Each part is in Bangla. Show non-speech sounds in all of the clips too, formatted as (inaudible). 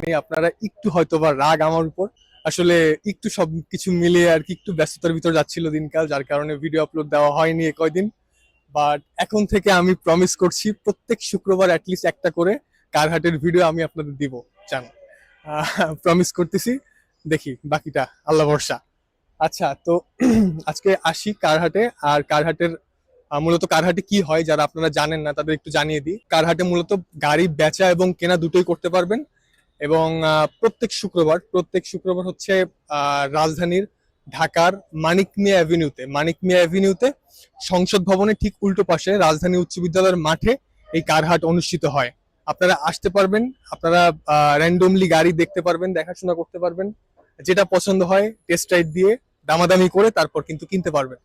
জানি আপনারা একটু হয়তো বা রাগ আমার উপর। আসলে একটু সব কিছু মিলিয়ে আর কি একটু ব্যস্ততার ভিতর যাচ্ছিল দিনকাল, যার কারণে ভিডিও আপলোড দেওয়া হয়নি কয়দিন। বাট এখন থেকে আমি প্রমিস করছি, প্রত্যেক শুক্রবার অ্যাটলিস্ট একটা করে কারহাটের ভিডিও আমি আপনাদের দিব চান প্রমিস করতেছি, দেখি বাকিটা, আল্লাহ ভরসা। আচ্ছা তো (clears throat) আজকে আসি কারহাটে, আর কারহাটের মূলত কারহাটে কি হয়, যারা আপনারা জানেন না, তাদের একটু জানিয়ে দিই। কারহাটে মূলত গাড়ি বেচা এবং কেনা দুটোই করতে পারবেন। এবং প্রত্যেক শুক্রবার প্রত্যেক শুক্রবার হচ্ছে রাজধানীর ঢাকার মানিক মিয়া অ্যাভিনিউতে মানিক মিয়া অ্যাভিনিউতে সংসদ ভবনের ঠিক উল্টো পাশে রাজধানী উচ্চ বিদ্যালয়ের মাঠে এই কারহাট অনুষ্ঠিত হয়। আপনারা আসতে পারবেন, আপনারা র্যান্ডমলি গাড়ি দেখতে পারবেন, দেখাশোনা করতে পারবেন, যেটা পছন্দ হয় টেস্ট রাইড দিয়ে দামাদামি করে তারপর কিন্তু কিনতে পারবেন।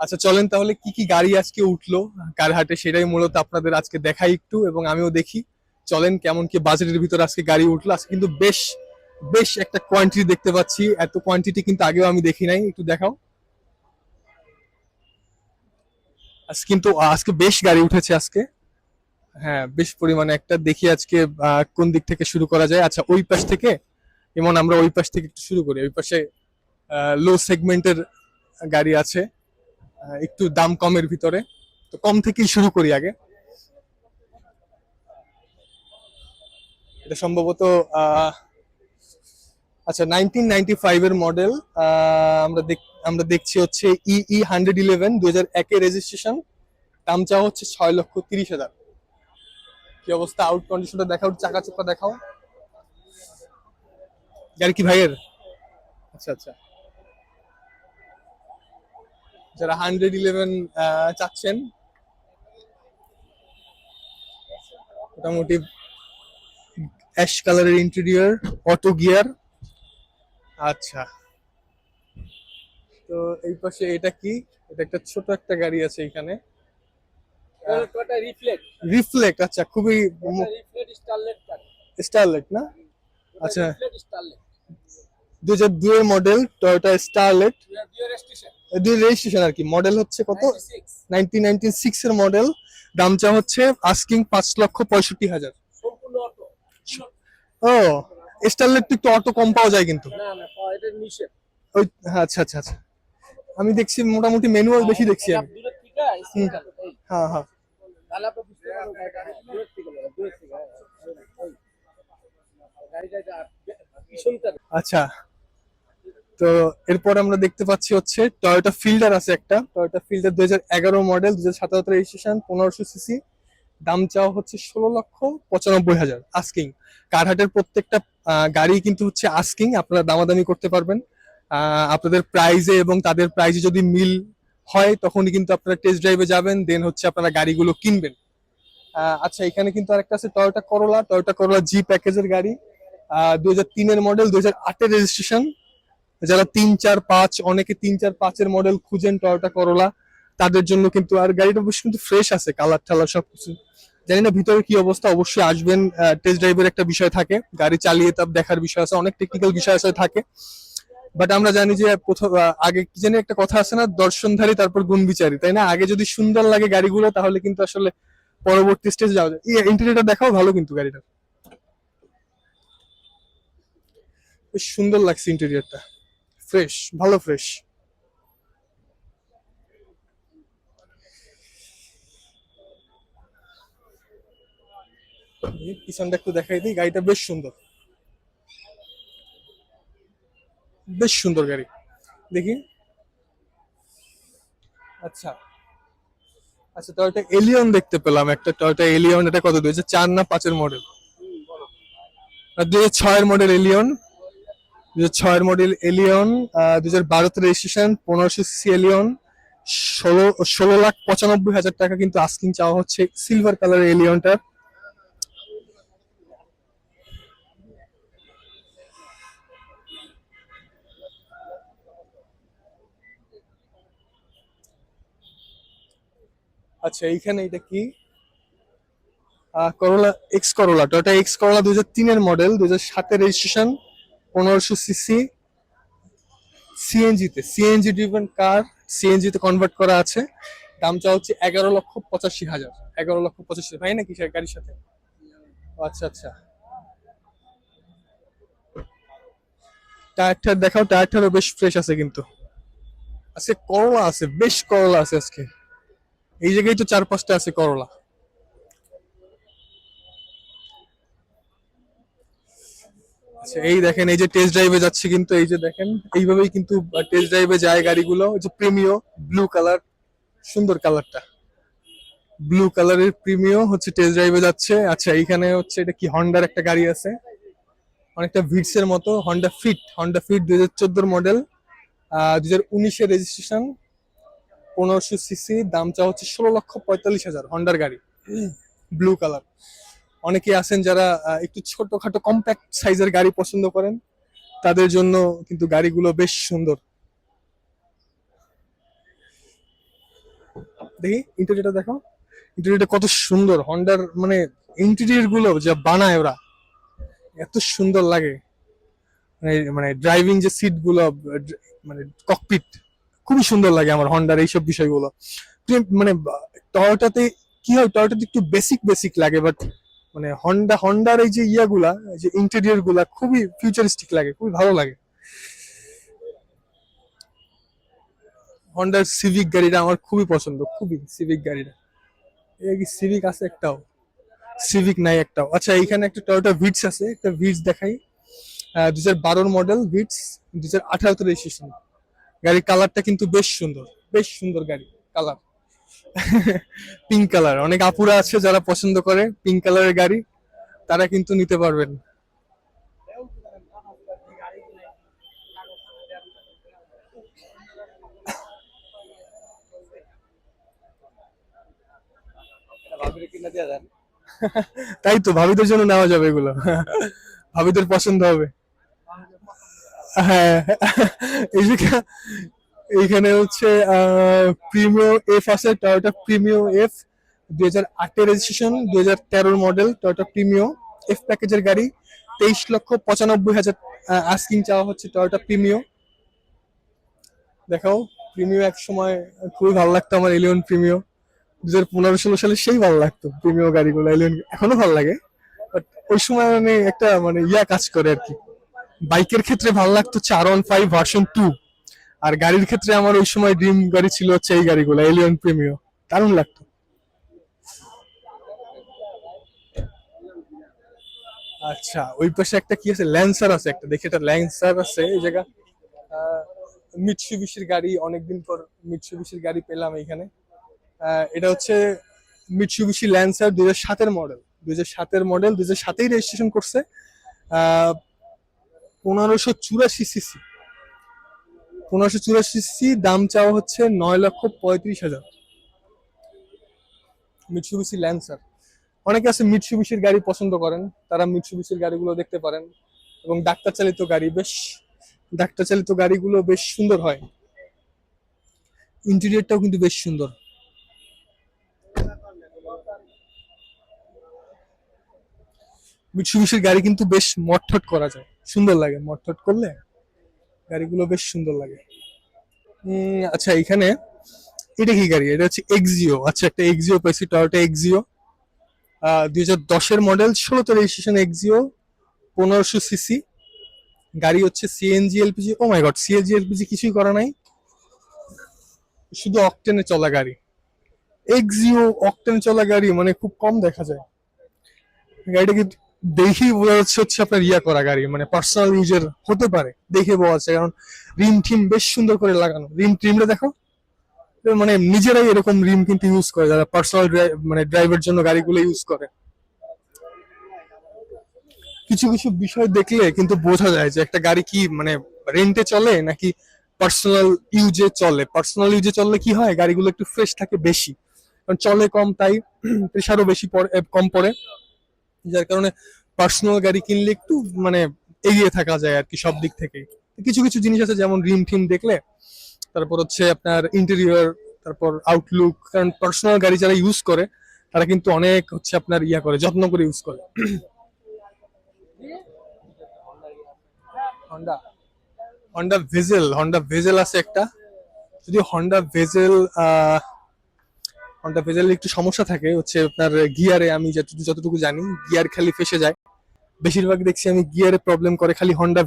আচ্ছা চলেন তাহলে কি কি গাড়ি আজকে উঠল কারহাটে, সেটাই মূলত আপনাদের আজকে দেখাই একটু এবং আমিও দেখি। চলেন কেমন কি বাজেটের ভিতর আজকে গাড়ি উঠল। আজকে কিন্তু বেশ বেশ একটা কোয়ান্টিটি দেখতে পাচ্ছি। এত কোয়ান্টিটি কিন্তু আগেও আমি দেখি নাই। একটু দেখাও। আজকে কিন্তু, আজকে বেশ গাড়ি উঠেছে আজকে। হ্যাঁ বেশ পরিমাণে একটা। দেখি আজকে কোন দিক থেকে শুরু করা যায়। আচ্ছা ওই পাশ থেকে যেমন আমরা ওই পাশ থেকে একটু শুরু করি। ওই পাশে লো সেগমেন্টের গাড়ি আছে। একটু দাম কমের ভিতরে। তো কম থেকেই শুরু করি আগে। এটা সম্ভবত আচ্ছা নাইনটিন নাইনটি ফাইভ এর মডেল আমরা আমরা দেখছি হচ্ছে ইই হান্ড্রেড ইলেভেন দু হাজার একের রেজিস্ট্রেশন দাম চাওয়া হচ্ছে ছয় লক্ষ তিরিশ হাজার। কি অবস্থা? আউট কন্ডিশনটা দেখাও, চাকা চোখা দেখাও। গাড়ি কি ভাইয়ের? আচ্ছা আচ্ছা। যারা হান্ড্রেড ইলেভেন চাচ্ছেন, মোটামুটি অ্যাশ কালারের ইন্টেরিয়র অটো গিয়ার আচ্ছা। তো এই পাশে এটা কি? এটা একটা ছোট একটা গাড়ি আছে এখানে। রিফ্লেক্ট রিফ্লেক্ট আচ্ছা খুবই স্টারলেট না? আচ্ছা। রিফ্লেক্ট স্টারলেট দুই হাজার দুইয়ের মডেল টয়োটা স্টারলেট দুই রেজিস্ট্রেশন আর কি। মডেল হচ্ছে কত? 96 নাইনটিন নাইনটি সিক্স এর মডেল দাম চা হচ্ছে আস্কিং পাঁচ লক্ষ পঁয়ষট্টি হাজার। ও স্টারলেট একটু অটো কম পাওয়া যায় কিন্তু। ওই হ্যাঁ, আচ্ছা আচ্ছা আচ্ছা। আমি দেখছি মোটামুটি ম্যানুয়াল বেশি দেখছি আমি। হ্যাঁ হ্যাঁ। হ্যাঁ, পিছনটা আচ্ছা। তো এরপর আমরা দেখতে পাচ্ছি হচ্ছে টয়োটা ফিল্ডার আছে একটা। টয়োটা ফিল্ডার দুই হাজার এগারো মডেল দুই হাজার সাতাত্তর রেজিস্ট্রেশন পনেরোশো সিসি দাম চাওয়া হচ্ছে ষোলো লক্ষ পঁচানব্বই হাজার আস্কিং কারহাটের প্রত্যেকটা গাড়ি কিন্তু হচ্ছে আস্কিং আপনারা দামাদামি করতে পারবেন। আপনাদের প্রাইজে এবং তাদের প্রাইজে যদি মিল হয়, তখনই কিন্তু আপনারা টেস্ট ড্রাইভে যাবেন দেন হচ্ছে আপনারা গাড়িগুলো কিনবেন। আচ্ছা এখানে কিন্তু আরেকটা আছে টয়োটা করোলা টয়োটা করোলা জি প্যাকেজের গাড়ি। দুই হাজার তিনের মডেল দুই হাজার আটের রেজিস্ট্রেশন যারা তিন চার পাঁচ, অনেকে তিন চার পাঁচের মডেল খুঁজেন টয়োটা করোলা তাদের জন্য কিন্তু আর গাড়িটা বেশ কিন্তু ফ্রেশ আছে কালার টালার সবকিছু। জানি না ভিতরে কি অবস্থা, অবশ্যই আসবেন টেস্ট ড্রাইভের একটা বিষয় থাকে। গাড়ি চালিয়ে তার দেখার বিষয় আছে, অনেক টেকনিক্যাল বিষয় আছে, থাকে। বাট আমরা জানি যে প্রথম আগে কি জানি একটা কথা আছে না, দর্শনধারী, তারপর গুণ বিচারী, তাই না? আগে যদি সুন্দর লাগে গাড়িগুলো, তাহলে কিন্তু আসলে পরবর্তী স্টেজে যাওয়া যায়। ইন্টেরিয়রটা দেখাও ভালো কিন্তু গাড়িটা সুন্দর লাগছে ইন্টেরিয়রটা ফ্রেশ ভালো ফ্রেশ পিছনটা একটু দেখাই দিই, গাড়িটা বেশ সুন্দর। বেশ সুন্দর গাড়ি। দেখি। আচ্ছা। আচ্ছা টয়োটা এলিয়ন দেখতে পেলাম একটা। টয়োটা এলিয়ন এটা কত? দুই চার না পাঁচের মডেল দুই হাজার ছয়ের মডেল এলিয়ন দুই হাজার ছয়ের মডেল এলিয়ন দুই হাজার বারোতে রেজিস্ট্রেশন পনেরোশো সিসি এলিয়ন ষোলো ষোলো লাখ পঁচানব্বই হাজার টাকা কিন্তু আস্কিং চাওয়া হচ্ছে সিলভার কালারের এলিয়নটার আচ্ছা এইখানে এটা কি? Corolla X Corolla Toyota X Corolla হাজার তিনের মডেল দুই হাজার রেজিস্ট্রেশন পনেরোশো সিসি সিএনজি তে। সিএনজি ড্রিভেন কার সিএনজি তে কনভার্ট করা আছে। দাম চা হচ্ছে এগারো লক্ষ পঁচাশি হাজার। এগারো লক্ষ পঁচাশি ভাই নাকি সে গাড়ির সাথে? আচ্ছা আচ্ছা। টায়ারটার দেখাও টায়ারটারও বেশ ফ্রেশ আছে কিন্তু। আজকে করলা আছে, বেশ করলা আছে আজকে। এই জায়গায় তো চার পাঁচটা আছে করলা। আচ্ছা এই দেখেন, এই যে টেস্ট ড্রাইভে যাচ্ছে কিন্তু, এই যে দেখেন, এইভাবেই কিন্তু টেস্ট ড্রাইভে যায় গাড়িগুলো যে প্রিমিও ব্লু কালার সুন্দর কালারটা ব্লু কালারের প্রিমিও হচ্ছে টেস্ট ড্রাইভে যাচ্ছে। আচ্ছা এইখানে হচ্ছে এটা কি হন্ডার একটা গাড়ি আছে? অনেকটা ভিটস এর মতো হন্ডা ফিট হন্ডা ফিট দুই হাজার মডেল দুই হাজার রেজিস্ট্রেশন পনেরোশো সিসি, দাম চা হচ্ছে ষোলো লক্ষ পঁয়তাল্লিশ হাজার হন্ডার গাড়ি। ব্লু কালার অনেকে আছেন যারা একটু ছোটখাটো কম্প্যাক্ট সাইজের গাড়ি পছন্দ করেন। তাদের জন্য কিন্তু গাড়িগুলো বেশ সুন্দর। দেখি ইন্টেরিয়রটা দেখো। ইন্টেরিয়রটা কত সুন্দর। হন্ডার মানে ইন্টেরিয়রগুলো যা বানায় ওরা। এত সুন্দর লাগে। মানে মানে ড্রাইভিং যে সিটগুলো মানে ককপিট খুবই সুন্দর লাগে আমার হন্ডার এইসব বিষয়গুলো। মানে টয়োটাতে কি হয় টয়োটাতে একটু বেসিক বেসিক লাগে বাট মানে হন্ডা হন্ডার এই যে ইয়াগুলা যে ইন্টেরিয়রগুলা খুবই ফিউচারিস্টিক লাগে, খুবই ভালো লাগে। হন্ডার সিভিক গাড়িটা আমার খুবই পছন্দ, খুবই সিভিক গাড়িটা। কি সিভিক আছে একটাও সিভিক নাই একটাও। আচ্ছা এইখানে একটা টয়োটা ভিটস আছে, একটা ভিটস দেখাই। দু হাজার বারোর মডেল ভিটস দু হাজার আঠারোতে রেজিস্ট্রেশন গাড়ির কালারটা কিন্তু বেশ সুন্দর বেশ সুন্দর গাড়ি, কালার। পিঙ্ক কালার অনেক আপুরা আছে যারা পছন্দ করে পিঙ্ক কালারের গাড়ি, তারা কিন্তু নিতে পারবেন। তাই তো, ভাবিদের জন্য নেওয়া যাবে এগুলো। ভাবিদের পছন্দ হবে। হ্যাঁ। এই এইখানে হচ্ছে প্রিমিও এফ আছে টয়োটা প্রিমিও এফ দুই হাজার আটের রেজিস্ট্রেশন দুই হাজার তেরোর মডেল টয়োটা প্রিমিও এফ প্যাকেজের গাড়ি। তেইশ লক্ষ পঁচানব্বই হাজার আস্কিং চাওয়া হচ্ছে টয়োটা প্রিমিও দেখাও প্রিমিও এক সময় খুবই ভালো লাগতো আমার এলিয়ন প্রিমিও দু হাজার পনেরো ষোলো সালে সেই ভালো লাগতো প্রিমিও গাড়িগুলো এলিয়ন এখনও ভালো লাগে। বাট ওই সময় মানে একটা মানে ইয়া কাজ করে আর কি। বাইকের ক্ষেত্রে ভালো লাগতো চার ওয়ান ফাইভ ভার্সন টু আর গাড়ির ক্ষেত্রে আমার ওই সময় ড্রিম গাড়ি ছিল হচ্ছে এই গাড়িগুলো এলিয়ন প্রিমিও দারুণ লাগতো। আচ্ছা ওই পাশে একটা কি আছে? ল্যান্সার আছে একটা। দেখি একটা ল্যান্সার আছে, এই জায়গা। মিটসুবিশির গাড়ি, অনেকদিন পর মিটসুবিশির গাড়ি পেলাম এখানে এটা হচ্ছে মিটসুবিশি ল্যান্সার দুই হাজার সাতের মডেল দুই হাজার সাতের মডেল দুই হাজার সাতেই রেজিস্ট্রেশন করছে। পনেরোশো চুরাশি সিসি। পনেরোশো চুরাশি সিসি, দাম চাওয়া হচ্ছে নয় লক্ষ পঁয়ত্রিশ হাজার। মিটসুবিশি ল্যান্সার অনেকে আছে মিটসুবিশির গাড়ি পছন্দ করেন, তারা মিটসুবিশির গাড়িগুলো দেখতে পারেন। এবং ডাক্তার চালিত গাড়ি বেশ ডাক্তার চালিত গাড়িগুলো বেশ সুন্দর হয়। ইন্টেরিয়রটাও কিন্তু বেশ সুন্দর। মিটসুবিশির গাড়ি কিন্তু বেশ মটঠট করা যায়। সুন্দর লাগে মটঠট করলে গাড়িগুলো বেশ সুন্দর লাগে। আচ্ছা এখানে এটা কি গাড়ি? এটা হচ্ছে এক্সিও আচ্ছা একটা এক্সিও পাইছি টয়োটা এক্সিও দুই হাজার দশের মডেল, ষোলোতে রেজিস্ট্রেশন এক্সিও পনেরোশো সিসি। গাড়ি হচ্ছে CNG LPG oh my god CNG LPG কিছুই করা নাই। শুধু অকটেনে চলা গাড়ি। এক্সিও অকটেনে চলা গাড়ি মানে খুব কম দেখা যায়। গাড়িটাকে দেখেই বোঝা যাচ্ছে হচ্ছে আপনার ইয়া করা গাড়ি মানে পার্সোনাল ইউজের হতে পারে, দেখে বোঝা যাচ্ছে। কারণ রিম টিম বেশ সুন্দর করে লাগানো। রিম টিমটা দেখো মানে নিজেরাই এরকম রিম কিন্তু ইউজ করে, যারা পার্সোনাল মানে ড্রাইভের জন্য গাড়িগুলো ইউজ করে। কিছু কিছু বিষয় দেখলে কিন্তু বোঝা যায় যে একটা গাড়ি কি মানে রেন্টে চলে নাকি পার্সোনাল ইউজে চলে? পার্সোনাল ইউজে চললে কি হয়? গাড়িগুলো একটু ফ্রেশ থাকে বেশি। কারণ চলে কম, তাই প্রেশারও বেশি কম পড়ে। যার কারণে পার্সোনাল গাড়ি কিনলে একটু মানে এগিয়ে থাকা যায় আর কি সব দিক থেকেই। কিছু কিছু জিনিস আছে যেমন রিম টিম দেখলে, তারপর হচ্ছে আপনার ইন্টেরিয়র তারপর আউটলুক কারণ পার্সোনাল গাড়ি যারা ইউজ করে, তারা কিন্তু অনেক হচ্ছে আপনার ইয়া করে, যত্ন করে ইউজ করে। Honda Honda Vezel Honda Vezel আছে একটা। যদি হন্ডা ভেজেল হন্ডা ভেজেল একটু সমস্যা থাকে, হচ্ছে আপনার গিয়ারে আমি যতটুকু যতটুকু জানি গিয়ার খালি ফেসে যায়। বেশিরভাগ দেখছি আমি গিয়ারে প্রবলেম করে, খালি হন্ডা